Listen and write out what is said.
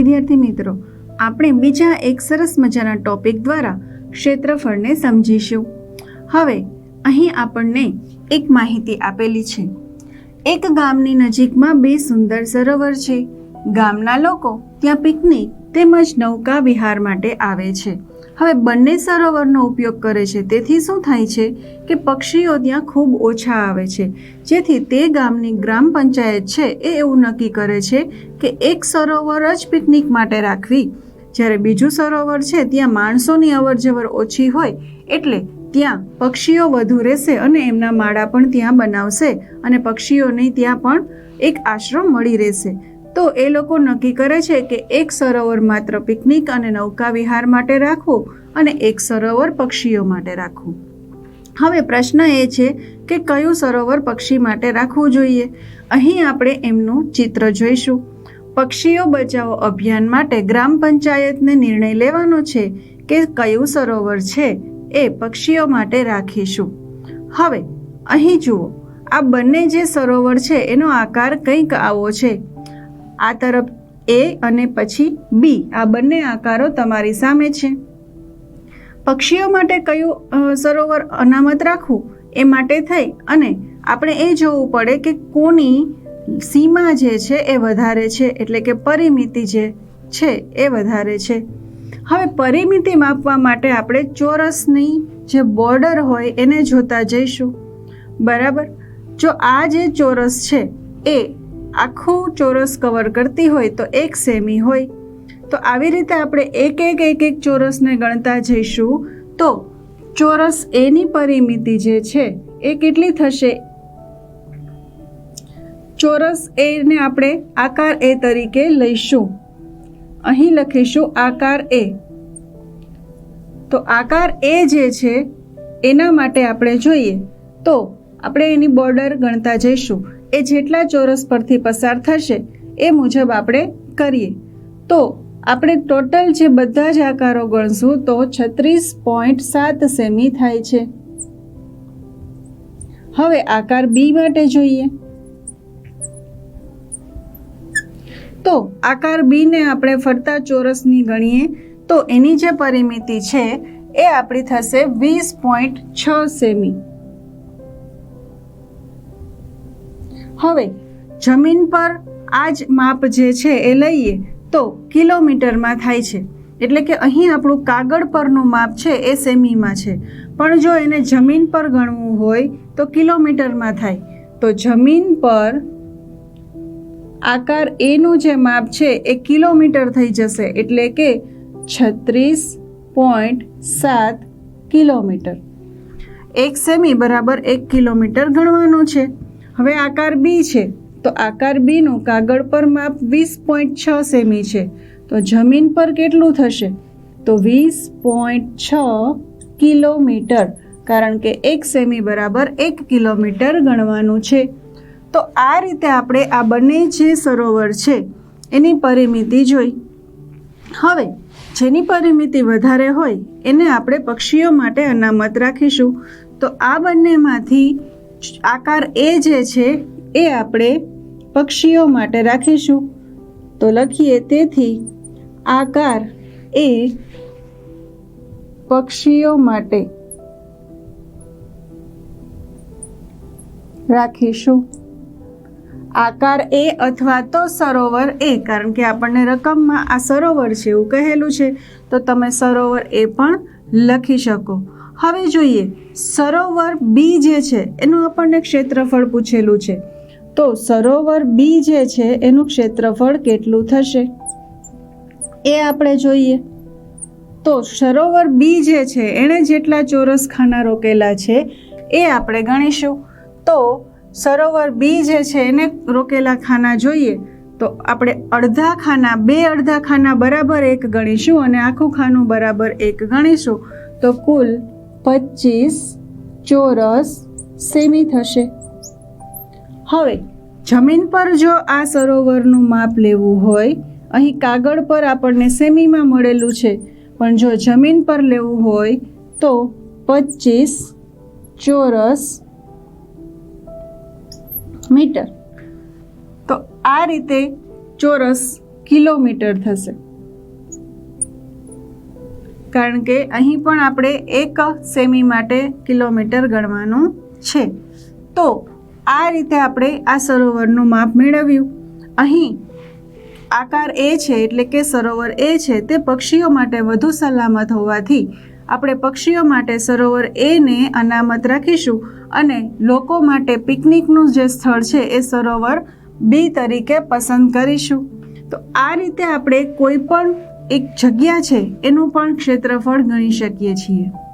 વિદ્યાર્થી મિત્રો, આપણે બીજા એક સરસ મજાના ટોપિક દ્વારા ક્ષેત્રફળને સમજીશું. હવે અહીં આપણને એક માહિતી આપેલી છે. એક ગામની નજીકમાં બે સુંદર સરોવર છે. ગામના લોકો ત્યાં પિકનિક તેમજ નૌકા વિહાર માટે આવે છે. હવે બંને સરોવરનો ઉપયોગ કરે છે. તેથી શું થાય છે કે પક્ષીઓ ત્યાં ખૂબ ઓછા આવે છે. જેથી તે ગામની ગ્રામ પંચાયત છે એ એવું નક્કી કરે છે કે એક સરોવર જ પિકનિક માટે રાખવી. જ્યારે બીજું સરોવર છે ત્યાં માણસોની અવરજવર ઓછી હોય એટલે ત્યાં પક્ષીઓ વધુ રહેશે અને એમના માળા પણ ત્યાં બનાવશે અને પક્ષીઓને ત્યાં પણ એક આશ્રમ મળી રહેશે. તો એ લોકો નક્કી કરે છે કે એક સરોવર માત્ર પિકનિક અને નૌકા વિહાર માટે રાખવું અને એક સરોવર પક્ષીઓ માટે રાખવું. હવે પ્રશ્ન એ છે કે કયું સરોવર પક્ષી માટે રાખવું જોઈએ? અહીં આપણે એમનું ચિત્ર જોઈશું. પક્ષીઓ બચાવો અભિયાન માટે ગ્રામ પંચાયતને નિર્ણય લેવાનો છે કે કયું સરોવર છે એ પક્ષીઓ માટે રાખીશું. હવે અહીં જુઓ, આ બંને જે સરોવર છે એનો આકાર કંઈક આવો છે. આ તરફ એ અને પછી બી આ બંને આકારો તમારી સામે છે. પક્ષીઓ માટે કયું સરોવર અનામત રાખવું એ માટે થઈ અને આપણે એ જોવું પડે કે કોની સીમા જે છે એ વધારે છે, એટલે કે પરિમિતિ જે છે એ વધારે છે. હવે પરિમિતિ માપવા માટે આપણે ચોરસની જે બોર્ડર હોય એને જોતા જઈશું. બરાબર? જો આ જે ચોરસ છે એ આખું ચોરસ કવર કરતી હોય તો એક સેમી હોય. તો આવી રીતે આપણે એક એક એક એક ચોરસને ગણતા જઈશું. તો ચોરસ એની પરિમિતિ જે છે એ કેટલી થશે? ચોરસ એને આપણે આકાર એ તરીકે લઈશું. અહીં લખીશું આકાર એ. તો આકાર એ જે છે, એના માટે આપણે જોઈએ. તો આપણે એની બોર્ડર ગણતા જઈશું. એ જેટલા ચોરસ પરથી પસાર થશે, એ મુજબ આપણે કરીએ. તો આપણે ટોટલ જે બધા જ આકારો ગણશું, તો છત્રીસ પોઈન્ટ સાત સેમી થાય છે. હવે આકાર બી માટે જોઈએ. તો આકાર બીને આપણે ફરતા ચોરસની ગણીએ, તો એની જે પરિમિતિ છે, એ આપણી થશે વીસ પોઈન્ટ છ સેમી. હવે જમીન પર આ જ માપ જે છે એ લઈએ તો કિલોમીટરમાં થાય છે. એટલે કે અહીં આપણું કાગળ પરનું માપ છે એ સેમીમાં છે. પણ જો એને જમીન પર ગણવું હોય તો કિલોમીટરમાં થાય. તો જમીન પર આકાર એનું જે માપ છે એ કિલોમીટર થઈ જશે. એટલે કે છત્રીસ પોઈન્ટ સાત કિલોમીટર. એક સેમી બરાબર એક કિલોમીટર ગણવાનું છે. હવે આકાર બી છે. તો આકાર બીનું કાગળ પર માપ વીસ પોઈન્ટ છ સેમી છે. તો જમીન પર કેટલું થશે? તો વીસ પોઈન્ટ છ કિલોમીટર. કારણ કે એક સેમી બરાબર એક કિલોમીટર ગણવાનું છે. તો આ રીતે આપણે આ બંને જે સરોવર છે, એની પરિમિતિ જોઈ. હવે, જેની પરિમિતિ વધારે હોય, એને આપણે પક્ષીઓ માટે અનામત રાખીશું. તો આ બંનેમાંથી આકાર એ જે છે, એ આપણે પક્ષીઓ માટે રાખીશું. તો લખીએ તેથી, આકાર એ પક્ષીઓ માટે રાખીશું. આકાર એ અથવા તો સરોવર એ, કારણ કે આપણને રકમમાં આ સરોવર છે એવું કહેલું છે. તો તમે સરોવર એ પણ લખી શકો. હવે જોઈએ, સરોવર બી જે છે, એનું આપણને ક્ષેત્રફળ પૂછેલું છે. તો સરોવર બી જે છે, એનું ક્ષેત્રફળ કેટલું થશે? એ આપણે જોઈએ. તો સરોવર બી જે છે, એણે જેટલા ચોરસ ખાના રોકેલા છે, એ આપણે ગણીશું. તો સરોવર બી જે છે, એને રોકેલા ખાના જોઈએ. તો આપણે અડધા ખાના, બે અડધા ખાના બરાબર એક ગણીશું અને આખું ખાનું બરાબર એક ગણીશું. તો કુલ પચીસ ચોરસ સેમી થશે. હવે, જમીન પર જો આ સરોવરનું માપ લેવું હોય, અહીં કાગળ પર આપણને સેમીમાં મળેલું છે. પણ જો જમીન પર લેવું હોય, તો પચીસ ચોરસ મીટર. તો આ રીતે ચોરસ કિલોમીટર થશે. કારણ કે અહીં પણ આપણે એક સેમી માટે કિલોમીટર ગણવાનું છે. તો આ રીતે આપણે આ સરોવરનું માપ મેળવ્યું. અહીં આકાર એ છે એટલે કે સરોવર એ છે તે પક્ષીઓ માટે વધુ સલામત હોવાથી આપણે પક્ષીઓ માટે સરોવર એને અનામત રાખીશું અને લોકો માટે પિકનિકનું જે સ્થળ છે એ સરોવર બી તરીકે પસંદ કરીશું. તો આ રીતે આપણે કોઈ પણ એક જગ્યા છે એનું પણ ક્ષેત્રફળ ગણી શકીએ છીએ.